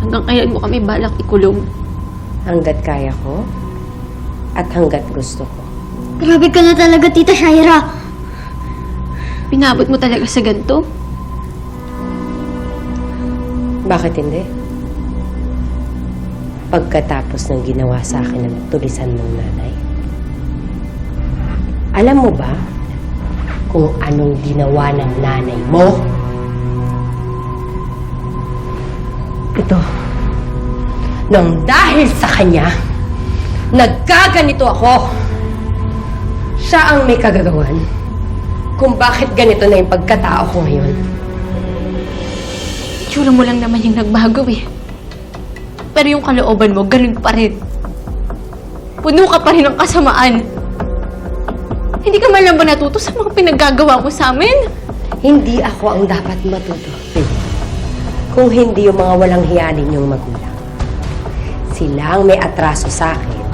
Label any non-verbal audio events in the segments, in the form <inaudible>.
Hanggang kailan mo kami balak ikulong? Hanggat kaya ko at hanggat gusto ko. Grabe ka na talaga, Tita Shaira. Pinabot mo talaga sa ganito? Bakit hindi? Pagkatapos ng ginawa sa akin ng tulisan mong nanay. Alam mo ba kung anong ginawa ng nanay mo? Ito. Nang dahil sa kanya, nagkaganito ako. Siya ang may kagagawan kung bakit ganito na yung pagkatao ko ngayon. Itsura mo lang naman yung nagbago eh. Pero yung kalooban mo, ganun pa rin. Puno ka pa rin ng kasamaan. Hindi ka man lang ba natuto sa mga pinaggagawa mo sa amin? Hindi ako ang dapat matuto. Kung hindi yung mga walang hiya ninyong magulang. Sila ang may atraso sa akin.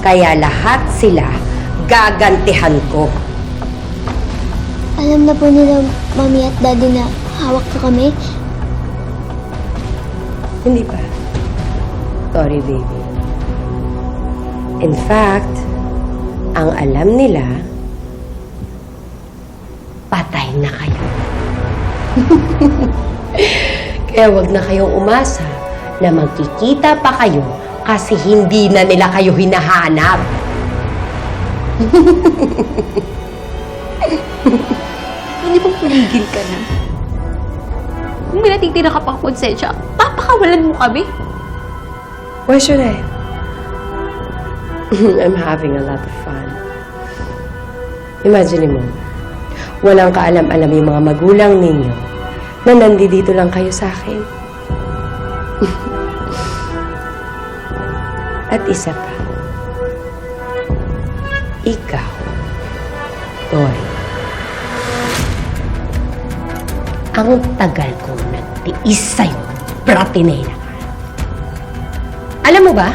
Kaya lahat sila gagantihan ko. Alam na po nila, Mami at Daddy na hawak ko kami. Hindi pa. Sorry, baby. In fact, ang alam nila, patay na kayo. <laughs> Kaya wag na kayong umasa na magkikita pa kayo kasi hindi na nila kayo hinahanap. Hindi <laughs> bang tumigil ka na? Kung may natitira ka pang konsensya, papakawalan mo kami? Why should I? <laughs> I'm having a lot of fun. Imagine mo, walang kaalam-alam yung mga magulang ninyo na nandito lang kayo sa akin. <laughs> At isa pa, ikaw, Tori, ang tagal kong nagtiis sa'yo, Bratinela. Alam mo ba,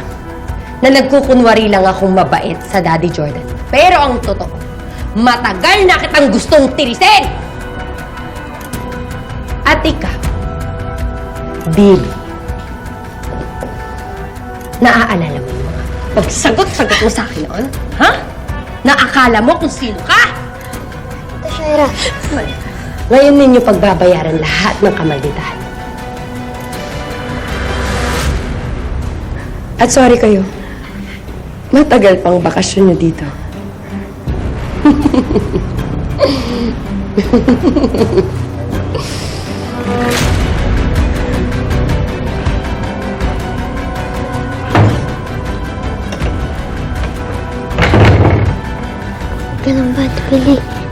na nagkukunwari lang akong mabait sa Daddy Jordan. Pero ang totoo, matagal na kitang gustong tirisin! At ikaw, Bibi, naaalala mo yung mga pagsagot-sagot mo sa akin noon? Ha? Naakala mo kung sino ka? Shaira, Ngayon ninyo pagbabayaran lahat ng kamalditahan. At sorry kayo. Matagal pang bakasyon nyo dito. <laughs> ganun ba, Ate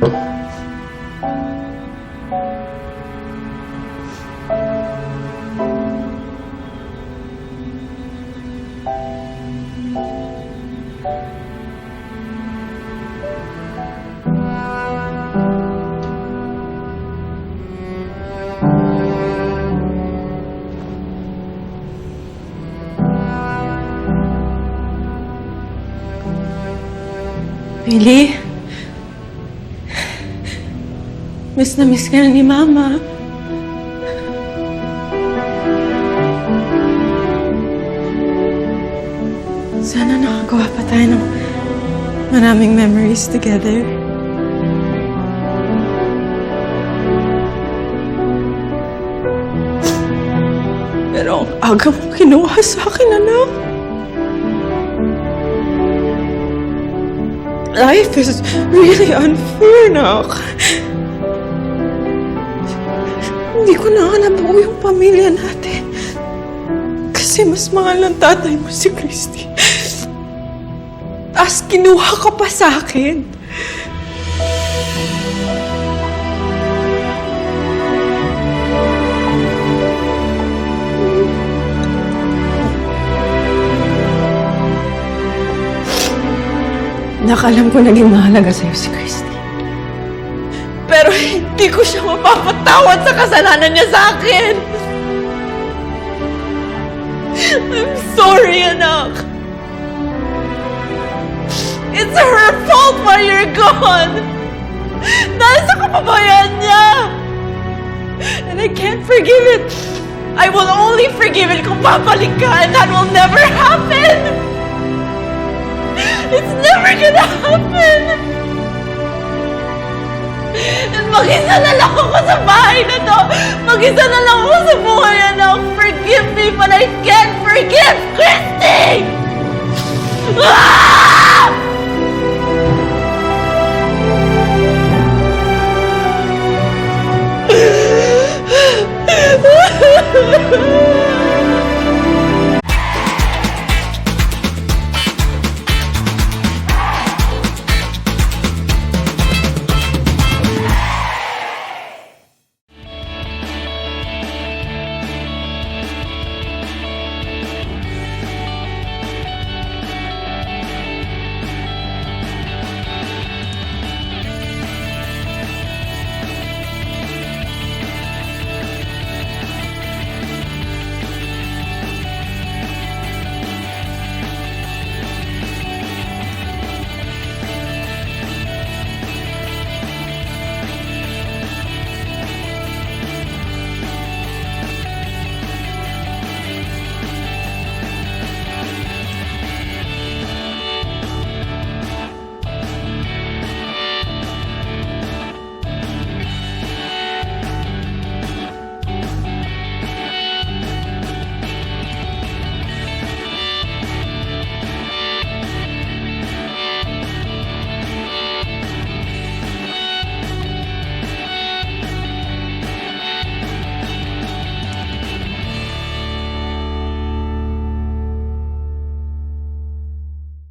Pili? Miss na miss ka na ni Mama. Sana nakagawa pa tayo ng maraming memories together. Pero ang aga mo kinuha sa akin, anak. Life is really unfair, nak. Hindi ko na nga nabuo yung pamilya natin. Kasi mas mahal ng tatay mo si Christy. Tapos kinuha ka pa sa akin. Nakalam ko naging mahalaga sa'yo si Christy. Hindi ko siya mapapatawad sa kasalanan niya sa akin! I'm sorry, anak! It's her fault why you're gone! Dahil sa kapabayan niya! And I can't forgive it! I will only forgive it kung babalik ka and that will never happen! It's never gonna happen! And mag-isa na lang ako sa bahay na to! Mag-isa na lang ako sa buhay, anak! Forgive me, but I can't forgive Christy! Ah! <laughs>